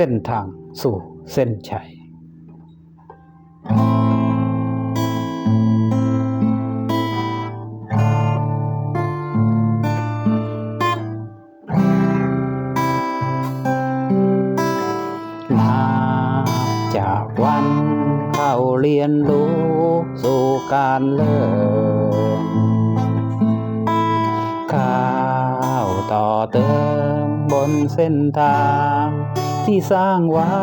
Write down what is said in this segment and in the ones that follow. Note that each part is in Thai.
ส้นทางสู่เส้นชัยนับจากวันเข้าเรียนรู้สู่การเลิกข้าวต่อเติมบนเส้นทาง ที่สร้างไว้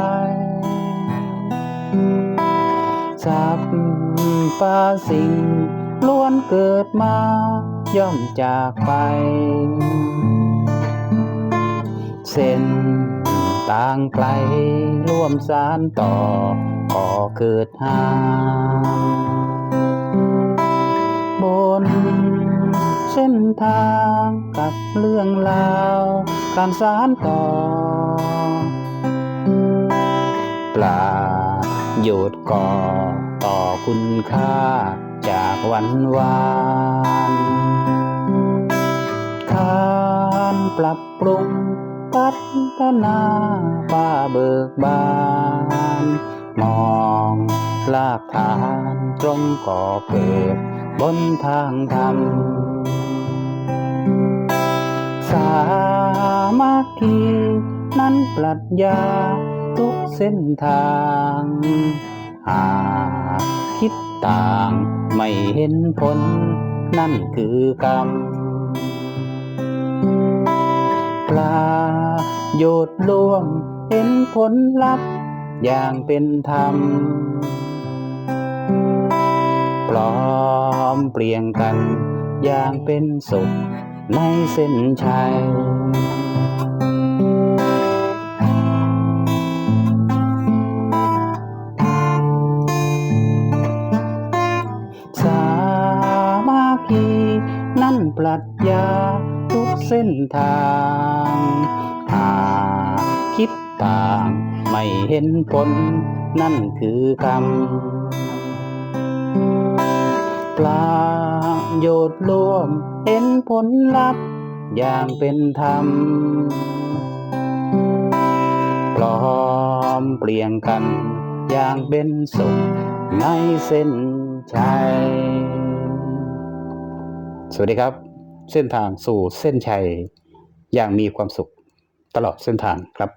สับปาสิ่งล้วนเกิดมา ย่อมจากไป เส้นต่างไกลร่วมสารต่อก่อเกิดหาบนเส้นทางกับเรื่องราว การสารต่อ ลาโยชน์ก่อต่อคุณค่าจากวันวานการปรับปรุงพัฒนาป้าเบิกบาน มองลากฐานตรงก่อเกิดบนทางธรรมสามัคคีนั้นปรัชญา ทุกเส้นทาง หากคิดต่างไม่เห็นผล นั่นคือกรรมปลาโยดรวมเห็นผลลัพธ์อย่างเป็นธรรม ปลอมเปลี่ยงกันอย่างเป็นสุขในเส้นชัย ปรัชญาทุกเส้นทางหากคิดต่าง ไม่เห็นผล นั่นคือกรรมปลาโยดรวม เห็นผลลัพธ์อย่างเป็นธรรมปลอมเปลี่ยนกัน อย่างเป็นสุขในเส้นชัย สวัสดีครับ เส้นทางสู่เส้นชัยอย่างมีความสุขตลอดเส้นทางครับ